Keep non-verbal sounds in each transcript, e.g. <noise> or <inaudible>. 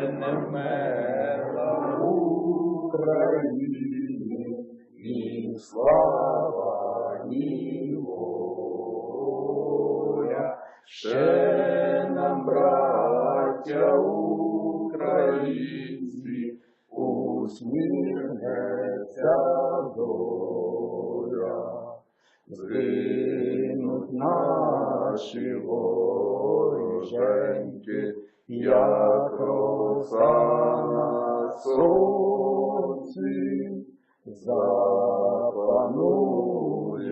не вмерла Україні, ні слава. Ще нам, браття українці, усміхнеться доля. Наші вороженьки, роса на сонці, запанує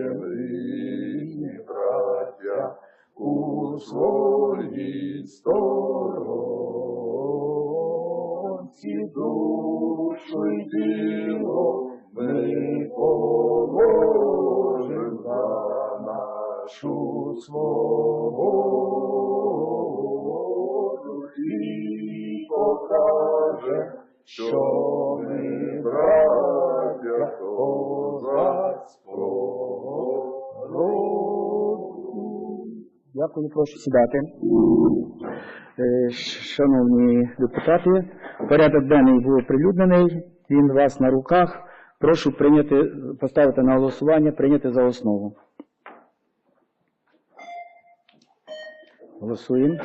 нині, браття, у своїй сторонці душу й тіло прошу сідати. Е, Шановні депутати, порядок денний був оприлюднений, він у вас на руках. Прошу прийняти, поставити на голосування, прийняти за основу. Голосуємо.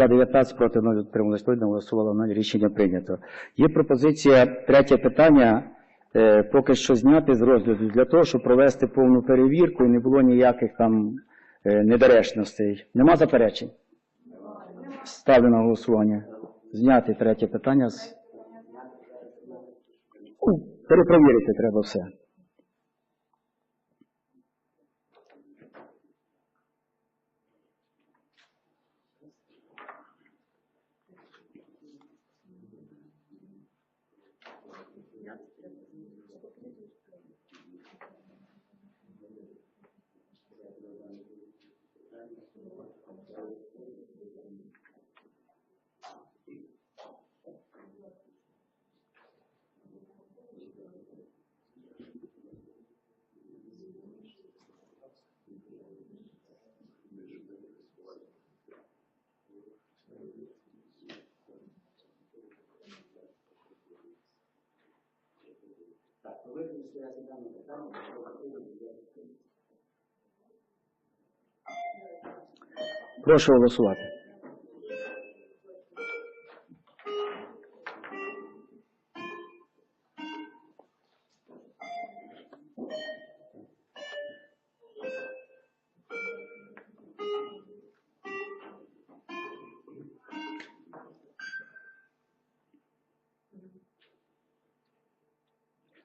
За 19 проти 0 утрималось 0, голосувало 0, рішення прийнято. Є пропозиція, третє питання, е, поки що зняти з розгляду для того, щоб провести повну перевірку і не було ніяких там е, недоречностей. Нема заперечень? Ставлю на голосування. Зняти третє питання з. Перепровірити треба все. Прошу голосувати.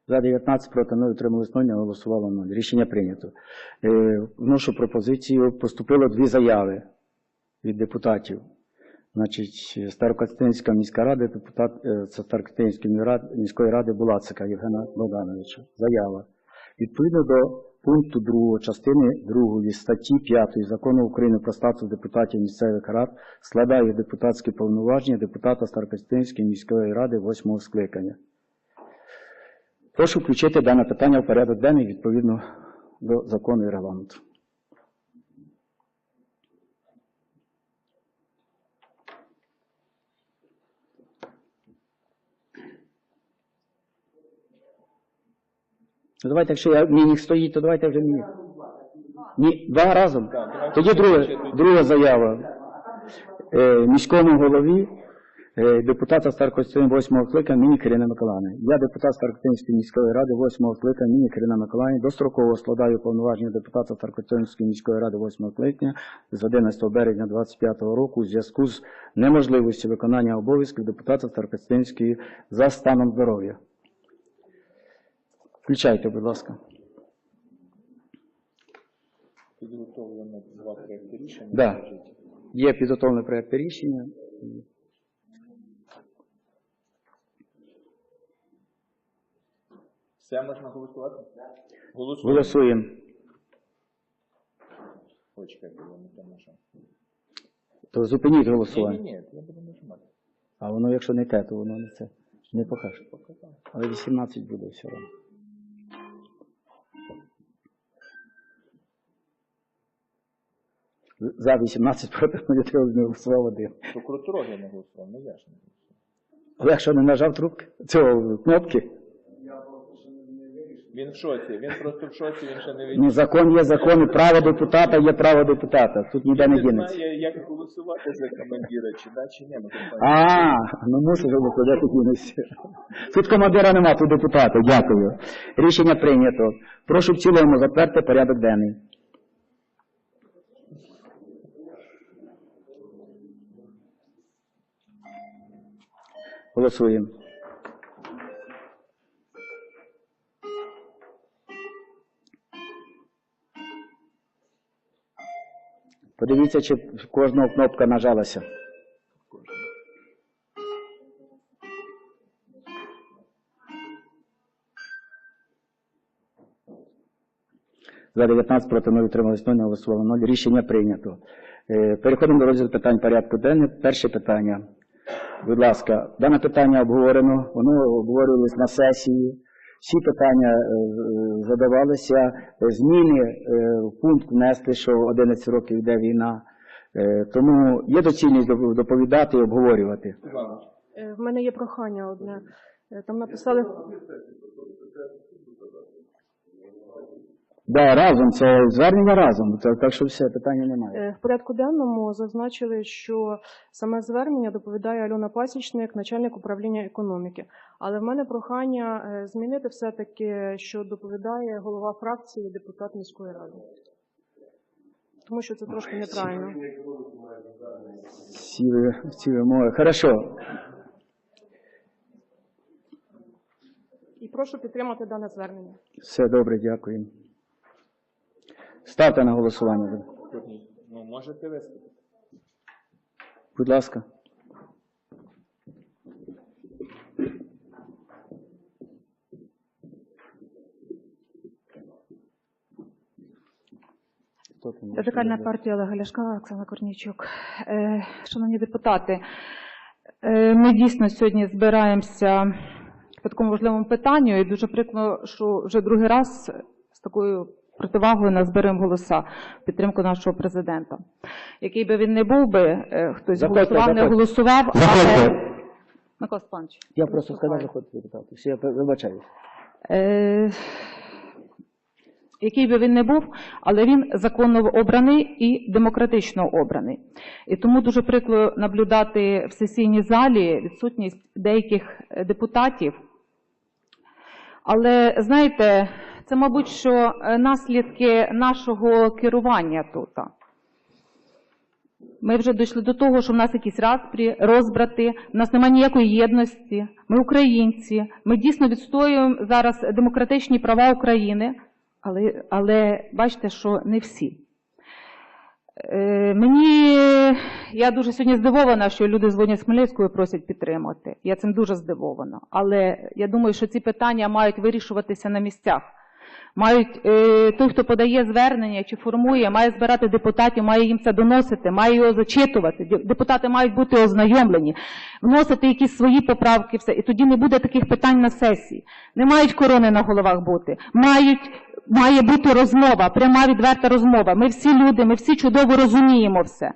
За 19 проти 0 утрималось 0, не голосувало 0. Рішення прийнято. Е, Вношу пропозицію. Поступило дві заяви від депутатів. Значить, Старокостянська міська рада, депутат е, Старокостянської міської ради Булацика Євгена Богдановича. Заява. Відповідно до пункту 2 частини 2 статті 5 Закону України про статус депутатів місцевих рад складає депутатські повноваження депутата Старокостянської міської ради 8 скликання. Прошу включити дане питання в порядок денний відповідно до закону і регламенту. Ну, Давайте, якщо я, мені стоїть, то давайте вже мені. Ні, два разом. Тоді друга, друга заява. Е, міському голові депутата Старокостянського 8 скликання Міні Кирина Миколаївна. Я депутат Старокостянської міської ради 8 скликання Міні Кирина Миколаївна. Достроково складаю повноваження депутата Старокостянської міської ради 8 скликання з 11 березня 2025 року у зв'язку з неможливістю виконання обов'язків депутата Старокостянської за станом здоров'я. Включайте, будь ласка. Підготовлено два проекти рішення. Да. Є підготовлений проєкт рішення. Все можна голосувати? Голосуємо. Голосуємо. Ой, чекайте, я не там нажав. То зупиніть Ні, голосування. ні, ні, я буду нажимати. А воно, якщо не те, то воно не це. Не покаже. Але 18 буде все одно. За 18 проти <laughs> не голосував один. Прокуратура я не голосував, не я ж не голосував. Олег що не нажав трубки? Цього кнопки? Він в шоці, він просто в шоці, він ще не Ну, закон є закон, і право депутата є право депутата. Тут ніде не не дінеться. знає, як голосувати за командира, чи да, чи ні. Компанія. А, ну мусить виходити тут дінеться. Тут командира нема, тут депутата. Дякую. Рішення прийнято. Прошу в цілому затвердити порядок денний. Голосуємо. Подивіться, чи в кожного кнопка нажалася. За 19 проти 0 утрималось 0, не голосувало 0. Рішення прийнято. Е, Переходимо до розгляду питань порядку денного. Перше питання. Будь ласка, дане питання обговорено, воно обговорювалось на сесії. Всі питання е, задавалися. Е, Зміни е, в пункт внесли, що 11 років йде війна. Тому є доцільність доп- доповідати і обговорювати. В мене є прохання одне. Там написали Да, разом, це звернення разом, так, так що все, питання немає. е, в порядку денному зазначили, що саме звернення доповідає Альона Пасічник, начальник управління економіки. Але в мене прохання е, змінити все-таки, що доповідає голова фракції депутат міської ради. Тому що це трошки неправильно. Всі вимоги. Хорошо. І прошу підтримати дане звернення. Все добре, дякую. Ставте на голосування. Ну можете виступити. Будь ласка. Радикальна партія Олега Ляшка, Оксана Корнійчук. Е, Шановні депутати, е, ми дійсно сьогодні збираємося по такому важливому питанню, і дуже прикро, що вже другий раз з такою противагою назберемо голоса в підтримку нашого президента. Який би він не був би, е, хтось Заходьте, голосував, не голосував, Заходьте. але Микола Степанович, Я просто сказав, заходьте депутати. Все, я вибачаюсь. Е, який би він не був, але він законно обраний і демократично обраний. І тому дуже прикро наблюдати в сесійній залі відсутність деяких е, депутатів. Але знаєте, це, мабуть, що е, наслідки нашого керування тут. Ми вже дійшли до того, що в нас якісь распрі, розбрати, в нас немає ніякої єдності. Ми українці. Ми дійсно відстоюємо зараз демократичні права України, але, але бачите, що не всі. Е, мені я дуже сьогодні здивована, що люди дзвонять з Хмельницької просять підтримати. Я цим дуже здивована. Але я думаю, що ці питання мають вирішуватися на місцях. Мають е, той, хто подає звернення чи формує, має збирати депутатів, має їм це доносити, має його зачитувати. Депутати мають бути ознайомлені, вносити якісь свої поправки, все. І тоді не буде таких питань на сесії. Не мають корони на головах бути. Мають, має бути розмова, пряма відверта розмова. Ми всі люди, ми всі чудово розуміємо все.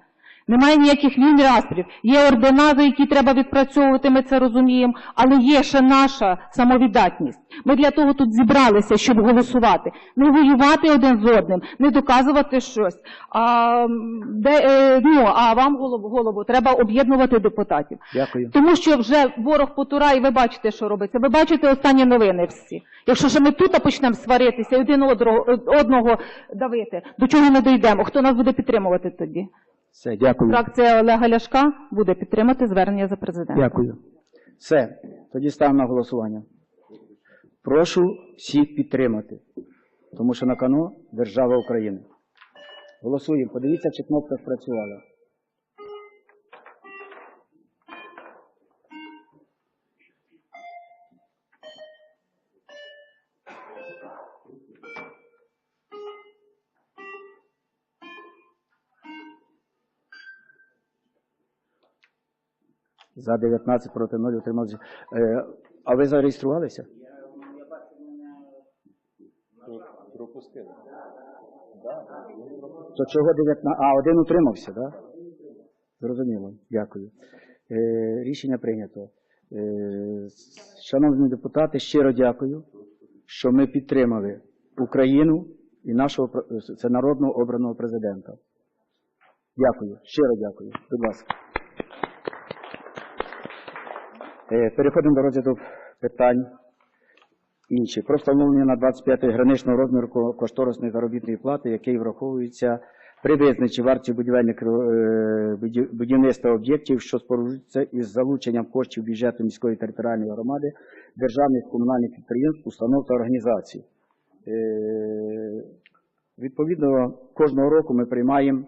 Немає ніяких війн распрів. Є ордена, за які треба відпрацьовувати, ми це розуміємо, але є ще наша самовіддатність. Ми для того тут зібралися, щоб голосувати. Не воювати один з одним, не доказувати щось. А, де, е, ну, а вам голову, голову треба об'єднувати депутатів. Дякую. Тому що вже ворог потура, і ви бачите, що робиться. Ви бачите останні новини всі. Якщо ж ми тут почнемо сваритися і один одного, одного давити, до чого не дійдемо? Хто нас буде підтримувати тоді? Все, дякую. Фракція Олега Ляшка буде підтримати звернення за президента. Дякую. Все, тоді ставимо на голосування. Прошу всіх підтримати, тому що на кону держава України. Голосуємо. Подивіться, чи кнопка спрацювала. За 19 проти 0 утрималися. Е, а ви зареєструвалися? Пропустили. То чого 19? А, один утримався, так? Да? Зрозуміло. Дякую. Е, рішення прийнято. Е, шановні депутати, щиро дякую, що ми підтримали Україну і нашого пр- це народного обраного президента. Дякую, щиро дякую. Будь ласка. Е, переходимо до розгляду питань інші. Про встановлення на 25-й граничного розміру кошторисної заробітної плати, який враховується при визначенні вартості е, буді- будівництва об'єктів, що споруджуються із залученням коштів бюджету міської територіальної громади, державних комунальних підприємств, установ та організацій. Е, Відповідно, кожного року ми приймаємо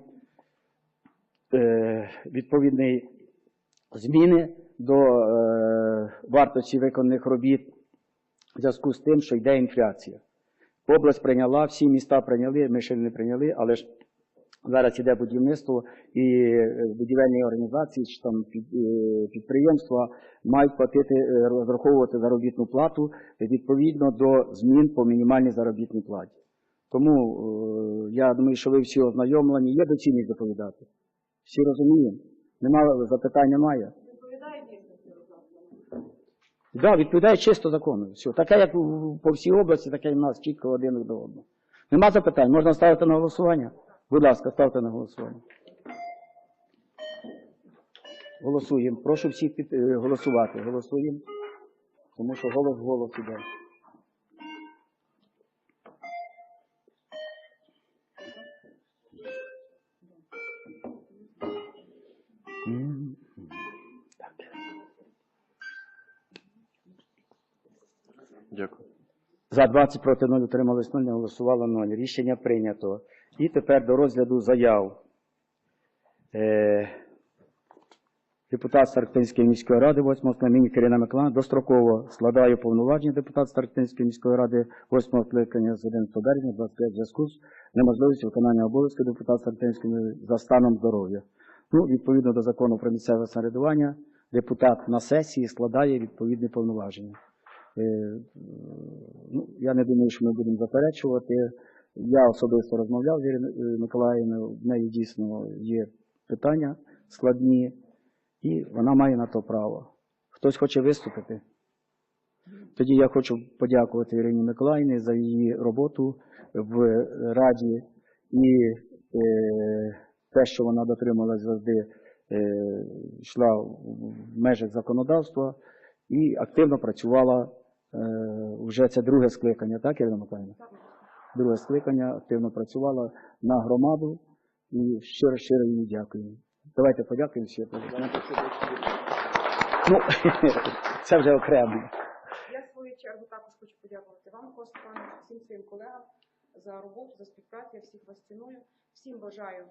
е, відповідні зміни до е, вартості виконаних робіт в зв'язку з тим, що йде інфляція. Область прийняла, всі міста прийняли, ми ще не прийняли, але ж зараз йде будівництво і е, будівельні організації, чи там е, підприємства мають платити, розраховувати заробітну плату відповідно до змін по мінімальній заробітній платі. Тому я думаю, що ви всі ознайомлені, є доцільність доповідати. Всі розуміємо? Нема запитань немає. Да, відповідає чисто закону. Все. Таке, як по всій області, таке і в нас чітко один до одного. Нема запитань, можна ставити на голосування? Будь ласка, ставте на голосування. Голосуємо. Прошу всіх е, голосувати. Голосуємо. Тому що голос голос іде. Дякую. За 20 проти 0 утримались 0, не голосувало 0. Рішення прийнято. І тепер до розгляду заяв. Е, депутат Старктинської міської ради 8 скликання Кирина Миколаївна достроково складає повноваження депутат Старктинської міської ради 8 скликання з 11 березня 25 зв'язку з неможливістю виконання обов'язків депутата Старктинської за станом здоров'я. Ну, відповідно до закону про місцеве самоврядування, депутат на сесії складає відповідні повноваження. Е, ну, я не думаю, що ми будемо заперечувати. Я особисто розмовляв з Іриною Миколаївною, в неї дійсно є питання складні, і вона має на то право. Хтось хоче виступити? Тоді я хочу подякувати Ірині Миколаївні за її роботу в Раді і е, те, що вона дотрималась завжди, е, йшла в межах законодавства і активно працювала е, вже це друге скликання, так, Ірина Миколаївна? Друге скликання активно працювала на громаду і щиро щиро їй дякую. Давайте подякуємо всі. Ну, <laughs> це вже окремо. Я в свою чергу також хочу подякувати вам, Степанович, всім своїм колегам за роботу, за співпрацю. Я всіх вас ціную. Всім бажаю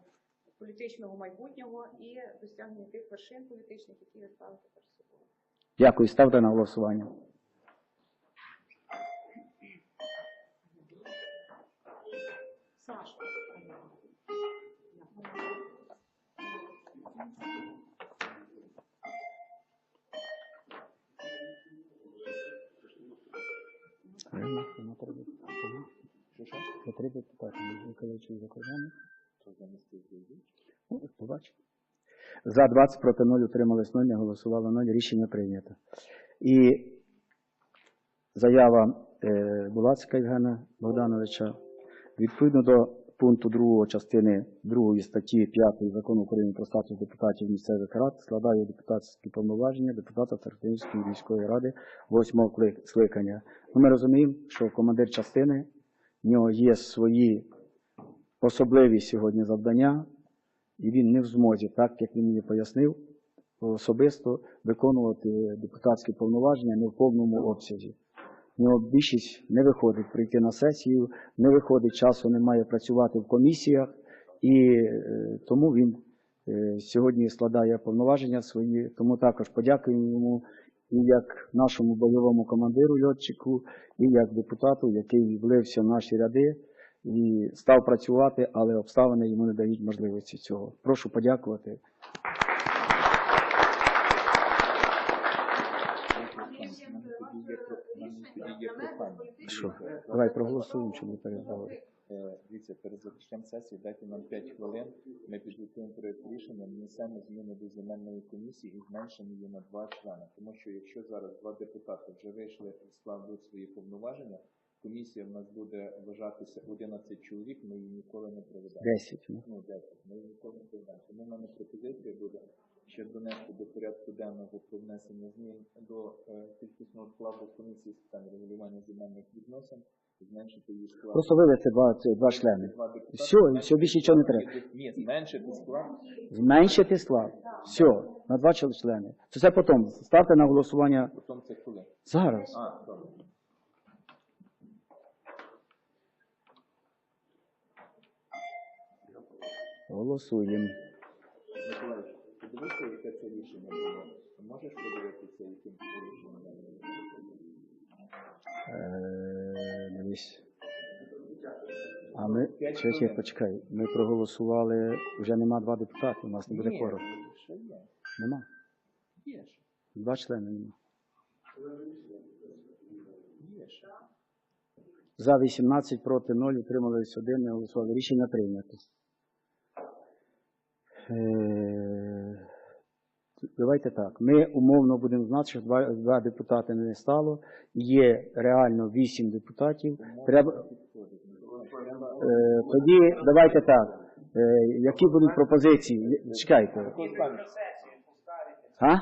політичного майбутнього і досягнення тих вершин політичних, які ви ставите перед собою. Дякую, ставте на голосування. Саша. Це три депутати, Миколаївич за кордоном. Ну, побачимо. За 20 проти 0 утримались 0, не голосувало 0. Рішення прийнято. І заява е, Булацька Євгена Богдановича відповідно до пункту 2 частини 2 статті 5 закону України про статус депутатів місцевих рад складає депутатські повноваження депутата Тарківської міської ради 8 скликання. Ну, ми розуміємо, що командир частини в нього є свої особливі сьогодні завдання, і він не в змозі, так як він мені пояснив, особисто виконувати депутатські повноваження не в повному обсязі. Нього більшість не виходить прийти на сесію, не виходить часу, немає працювати в комісіях, і е, тому він е, сьогодні складає повноваження свої. Тому також подякуємо йому і як нашому бойовому командиру льотчику, і як депутату, який влився в наші ряди і став працювати, але обставини йому не дають можливості цього. Прошу подякувати. чим мене вам тоді є про- мене рішення тоді є для мене прохання. політичне. Що? Давай проголосуємо, щоб не переговорити. Е, Дивіться, перед закриттям сесії дайте нам 5 хвилин. Ми підготуємо проєкт рішення, внесемо зміни до земельної комісії і зменшимо її на два члени. Тому що якщо зараз два депутати вже вийшли складуть свої повноваження, комісія в нас буде вважатися 11 чоловік, ми її ніколи не проведемо. Десять. ну. Ну, 10. Ми її ніколи не проведемо. Тому в мене пропозиція буде ще донести до порядку денного про внесення змін до е, кількісного складу комісії з питань регулювання земельних відносин, зменшити її склад. Просто вивести два, ці два члени. Два депутати, Все, все, більше нічого не треба. Ні, зменшити склад. Зменшити склад. Все, на два члени. Це все потім. Ставте на голосування Потім це коли? зараз. А, добре. Голосуємо. Подивися, яке це рішення було. Можеш подивитися, яким це рішення було? Е, Дивись. А ми, чекай, почекай, ми проголосували, вже нема два депутати, у нас не буде Ні, квору. Є? Нема. Є ще. Два члени нема. Є ще. За 18, проти 0, утримались 1, не голосували. Рішення прийнято. Е, Давайте так. Ми умовно будемо знати, що два, два депутати не стало. Є реально 8 депутатів. Треба, е, тоді давайте так. Е, які будуть пропозиції? Чекайте. А?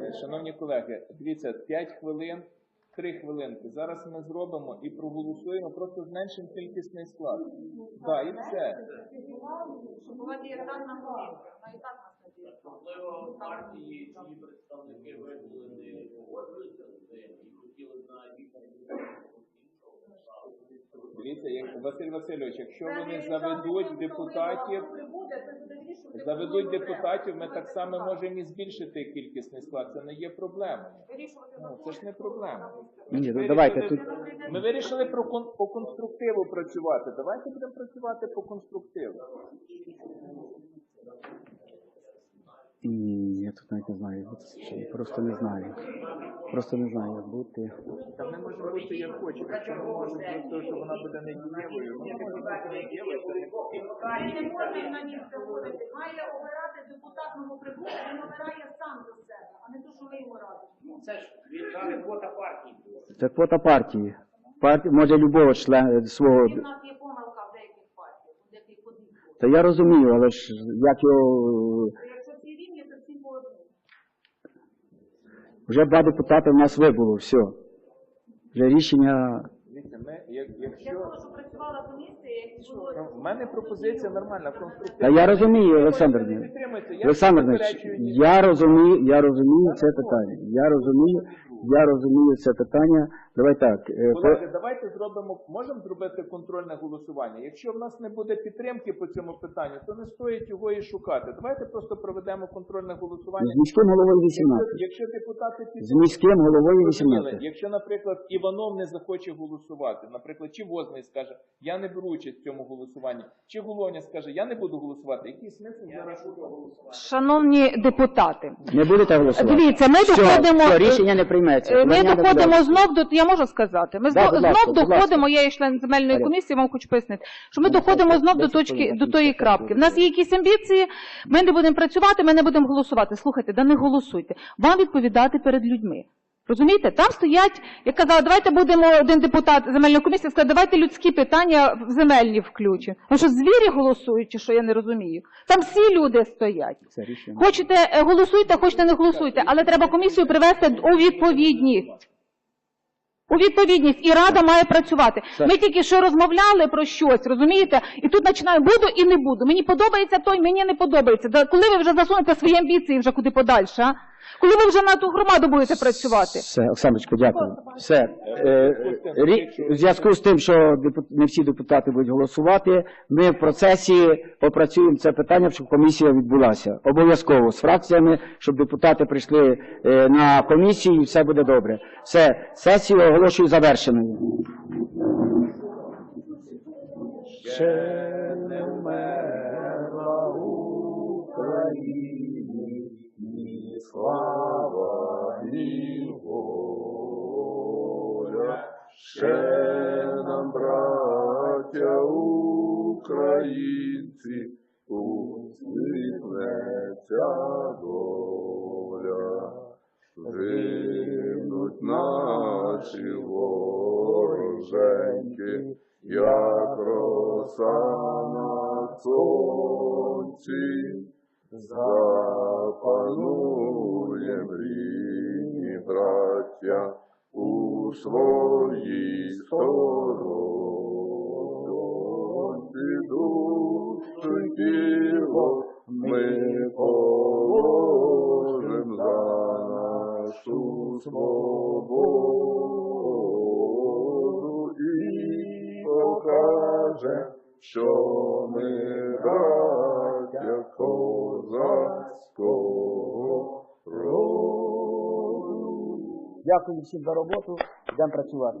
Е, Шановні колеги, дивіться, 5 хвилин, 3 хвилинки. Зараз ми зробимо і проголосуємо, просто зменшимо кількісний склад. Так, і все. Щоб була дієтальна комісія, вона і так нас не. Можливо, партії, чиї представники не погоджуються з цим і хотіли б на їхньому Дивіться, як- Василь Васильович, якщо вони заведуть депутатів, заведуть депутатів, ми так само можемо і збільшити кількісний склад. Це не є проблемою. Ну, це ж не проблема. Ні, ну давайте тут. Ми вирішили про кон- по конструктиву працювати. Давайте будемо працювати по конструктиву. Ні, я тут навіть не знаю. От що, Просто не знаю. Просто не знаю, як бути. Та ми можемо бути як хочемо. Якщо ми можемо просто, що вона буде недієвою, ми можемо бути недієвою, не потрібно. Ми не можемо на них виходити. Має обирати депутат новоприбулих, він обирає сам за себе, а не то, що ми йому радимо. Це ж віддали квота партії. Це квота партії. Партія може любого члена свого. В нас є помилка в деяких партіях, у деяких подібних. Та я розумію, але ж як його. Якщо всі рівні, то всі по одному. Вже два депутати в нас вибуло, все. Вже рішення. Дивіться, ми, як, якщо... того, щоб працювала комісія, як було в мене пропозиція нормальна, Та конструктивна. я розумію, Олександр підтримуєте, я Олександр не заперечую я розумію, я розумію це питання. Я розумію, я розумію це питання. Давай так. е, Колеги, давайте зробимо, можемо зробити контрольне голосування. Якщо в нас не буде підтримки по цьому питанню, то не стоїть його і шукати. Давайте просто проведемо контрольне голосування. З міським головою Якщо, 18. якщо депутати З міським головою Зрозуміли. 18. Якщо, наприклад, Іванов не захоче голосувати, наприклад, чи Возний скаже, я не беру участь в цьому голосуванні, чи Головня скаже, я не буду голосувати, який смисл зараз голосувати? Шановні депутати, Не будете голосувати? дивіться, ми Все, доходимо. все, рішення не прийметься. Е, Ми доходимо знов до я можу сказати. Ми Да, знов, будь ласка, знов будь доходимо. Я є член земельної Порядок. комісії. Вам хочу пояснити, що ми доходимо знов до точки хвилин, до тої крапки. В хвилин. нас є якісь амбіції. Ми не будемо працювати. Ми не будемо голосувати. Слухайте, да не голосуйте. Вам відповідати перед людьми. Розумієте, там стоять, я казала, давайте будемо один депутат земельної комісії сказав, давайте людські питання в земельні включимо. Ну що звірі голосують, чи що я не розумію? Там всі люди стоять. Хочете е, голосуйте, хочете не голосуйте, але треба комісію привести у відповідність. У відповідність і рада має працювати. Ми тільки що розмовляли про щось, розумієте? І тут починаю буду і не буду. Мені подобається той, мені не подобається. Коли ви вже засунете свої амбіції вже куди подальше? А? Коли ви вже на ту громаду будете працювати? Все, Оксаночко, дякую. Все. Е, рі- В зв'язку з тим, що депу- не всі депутати будуть голосувати, ми в процесі попрацюємо це питання, щоб комісія відбулася. Обов'язково з фракціями, щоб депутати прийшли е, на комісію і все буде добре. Все, сесію оголошую завершеною. Ще не вмерла України, ще своїй сторонці душу тіло ми положим за нашу свободу і покаже, що ми браття козацького роду. Дякую всім за роботу. Йдемо працювати.